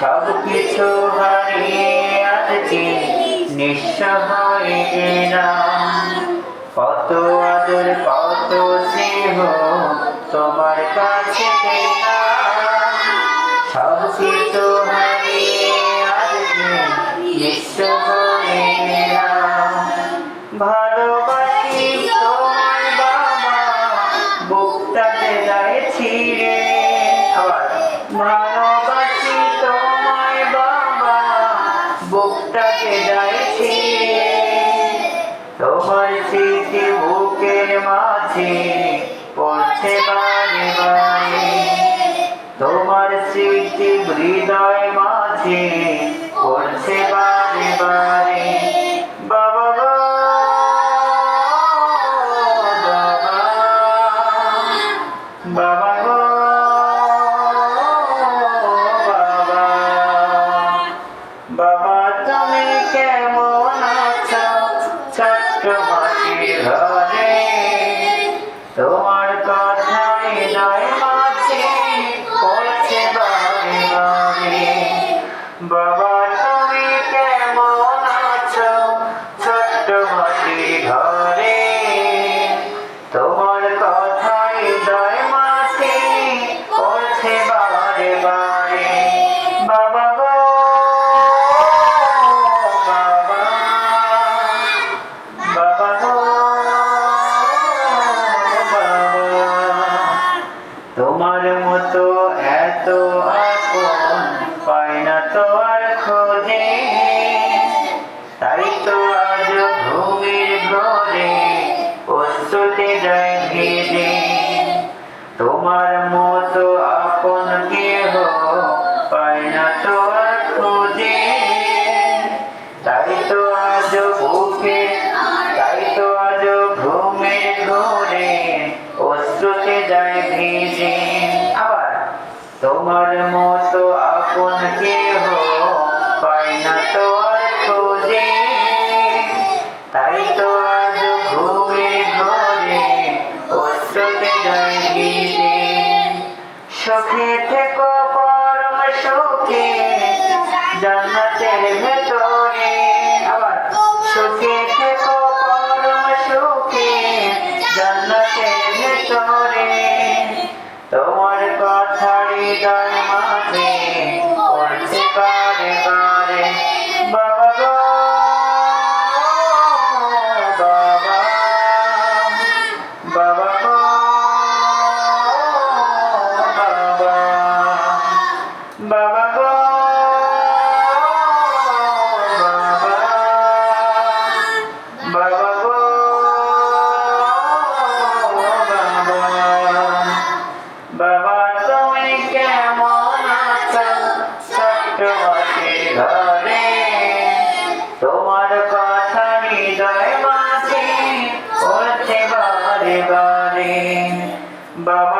সব কিছু হারিয়ে আজকে নিঃস্ব হয়ে গেলাম কত আদর, কত স্নেহ তোমার কাছে সব কিছু হারিয়ে আজকে নিঃস্ব হয়ে গেলাম ভালোবাসি তোমার বাবা বুকটাতে যায় আবার ভালোবাসি মাঝে পড়ছে বারে বারে তোমার স্মৃতি হৃদয় মাঝে পড়ছে বারে বারে বাবা বাবা বাবা বাবা তুমি কেমন আছো? ছোট্ট মাটির তোমার কথাই হৃদয় মাঝে পড়ছে বাবা তোমার মতো আপন কেহ পায় না তো খোঁজে। তাই তো আজ বুকে, তাই তো আজ ঘুমের ঘরে অশ্রুতে যায় ভিজে। আবার তোমার মতো আপন কেহ পায় না তো খোঁজে। ভেতরে আবার সুখে থেকো পরম সুখে জান্নাতের ভেতরে। তোমার কথা হৃদয় পড়ছে বারে বারে বাবা